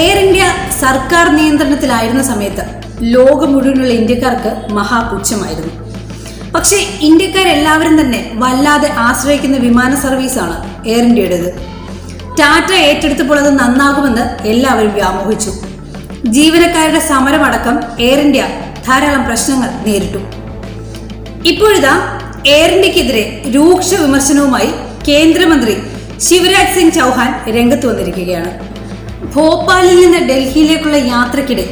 Air India സർക്കാർ നിയന്ത്രണത്തിലായിരുന്ന സമയത്ത് ലോകം മുഴുവനുള്ള ഇന്ത്യക്കാർക്ക് മഹാപുച്ഛമായിരുന്നു. പക്ഷേ ഇന്ത്യക്കാരെല്ലാവരും തന്നെ വല്ലാതെ ആശ്രയിക്കുന്ന വിമാന സർവീസാണ് എയർ ഇന്ത്യയുടേത്. ടാറ്റ ഏറ്റെടുത്തപ്പോൾ അത് നന്നാകുമെന്ന് എല്ലാവരും വ്യാമോഹിച്ചു. ജീവനക്കാരുടെ സമരമടക്കം എയർ ഇന്ത്യ ധാരാളം പ്രശ്നങ്ങൾ നേരിട്ടു. ഇപ്പോഴിതാ എയർ ഇന്ത്യക്കെതിരെ രൂക്ഷ വിമർശനവുമായി കേന്ദ്രമന്ത്രി ശിവരാജ് സിംഗ് ചൗഹാൻ രംഗത്ത് വന്നിരിക്കുകയാണ്. ഭോപ്പാലിൽ നിന്ന് ഡൽഹിയിലേക്കുള്ള യാത്രക്കിടെ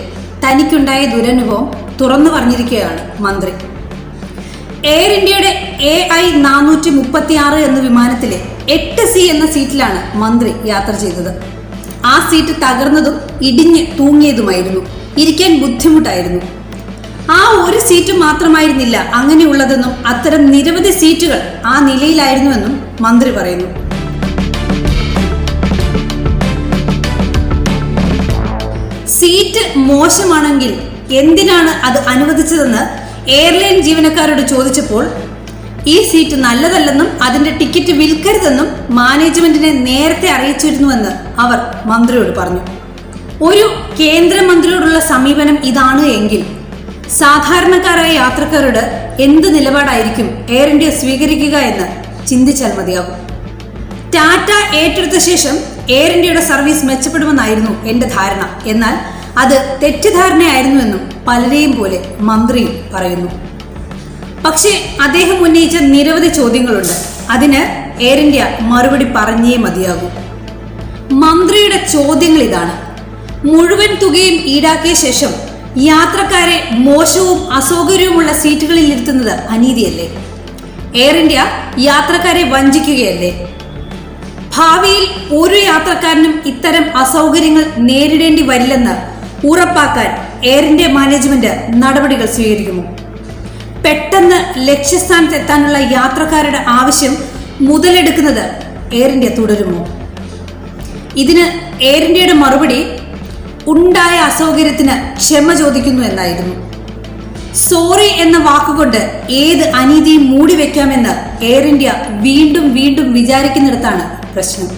തനിക്കുണ്ടായ ദുരനുഭവം തുറന്നു പറഞ്ഞിരിക്കുകയാണ് മന്ത്രി. എയർ ഇന്ത്യയുടെ എ ഐ നാനൂറ്റി മുപ്പത്തി ആറ് എന്ന വിമാനത്തിലെ എട്ട് സി എന്ന സീറ്റിലാണ് മന്ത്രി യാത്ര ചെയ്തത്. ആ സീറ്റ് തകർന്നതും ഇടിഞ്ഞ് തൂങ്ങിയതുമായിരുന്നു. ഇരിക്കാൻ ബുദ്ധിമുട്ടായിരുന്നു. ആ ഒരു സീറ്റ് മാത്രമായിരുന്നില്ല അങ്ങനെയുള്ളതെന്നും അത്തരം നിരവധി സീറ്റുകൾ ആ നിലയിലായിരുന്നുവെന്നും മന്ത്രി പറയുന്നു. മോശമാണെങ്കിൽ എന്തിനാണ് അത് അനുവദിച്ചതെന്ന് എയർലൈൻ ജീവനക്കാരോട് ചോദിച്ചപ്പോൾ ഈ സീറ്റ് നല്ലതല്ലെന്നും അതിന്റെ ടിക്കറ്റ് വിൽക്കരുതെന്നും മാനേജ്മെന്റിനെ നേരത്തെ അറിയിച്ചിരുന്നുവെന്ന് അവർ മന്ത്രിയോട് പറഞ്ഞു. ഒരു കേന്ദ്രമന്ത്രിയോടുള്ള സമീപനം ഇതാണ് എങ്കിൽ സാധാരണക്കാരായ യാത്രക്കാരോട് എന്ത് നിലപാടായിരിക്കും എയർ ഇന്ത്യ സ്വീകരിക്കുക എന്ന് ചിന്തിച്ചാൽ മതിയാകും. ടാറ്റ ഏറ്റെടുത്ത ശേഷം എയർ ഇന്ത്യയുടെ സർവീസ് മെച്ചപ്പെടുമെന്നായിരുന്നു എന്റെ ധാരണ. എന്നാൽ അത് തെറ്റിദ്ധാരണയായിരുന്നുവെന്നും പലരെയും പോലെ മന്ത്രിയും പറയുന്നു. പക്ഷേ അദ്ദേഹം ഉന്നയിച്ച നിരവധി ചോദ്യങ്ങളുണ്ട്. അതിന് എയർ ഇന്ത്യ മറുപടി പറഞ്ഞേ മതിയാകൂ. മന്ത്രിയുടെ ചോദ്യങ്ങൾ ഇതാണ്. മുഴുവൻ തുകയും ഈടാക്കിയ ശേഷം യാത്രക്കാരെ മോശവും അസൗകര്യവുമുള്ള സീറ്റുകളിൽ ഇരുത്തുന്നത് അനീതിയല്ലേ? എയർ ഇന്ത്യ യാത്രക്കാരെ വഞ്ചിക്കുകയല്ലേ? ഭാവിയിൽ ഒരു യാത്രക്കാരനും ഇത്തരം അസൗകര്യങ്ങൾ നേരിടേണ്ടി വരില്ലെന്ന് ഉറപ്പാക്കാൻ എയർ ഇന്ത്യ മാനേജ്മെന്റ് നടപടികൾ സ്വീകരിക്കുമോ പെട്ടെന്ന് ലക്ഷ്യസ്ഥാനത്ത് എത്താനുള്ള യാത്രക്കാരുടെ ആവശ്യം മുതലെടുക്കുന്നത് എയർ ഇന്ത്യ തുടരുമോ ഇതിന് എയർ ഇന്ത്യയുടെ മറുപടി ഉണ്ടായ അസൗകര്യത്തിന് ക്ഷമ ചോദിക്കുന്നു എന്നായിരുന്നു. സോറി എന്ന വാക്കുകൊണ്ട് ഏത് അനീതിയും മൂടി വെക്കാമെന്ന് എയർ ഇന്ത്യ വീണ്ടും വീണ്ടും വിചാരിക്കുന്നിടത്താണ് പ്രശ്നം.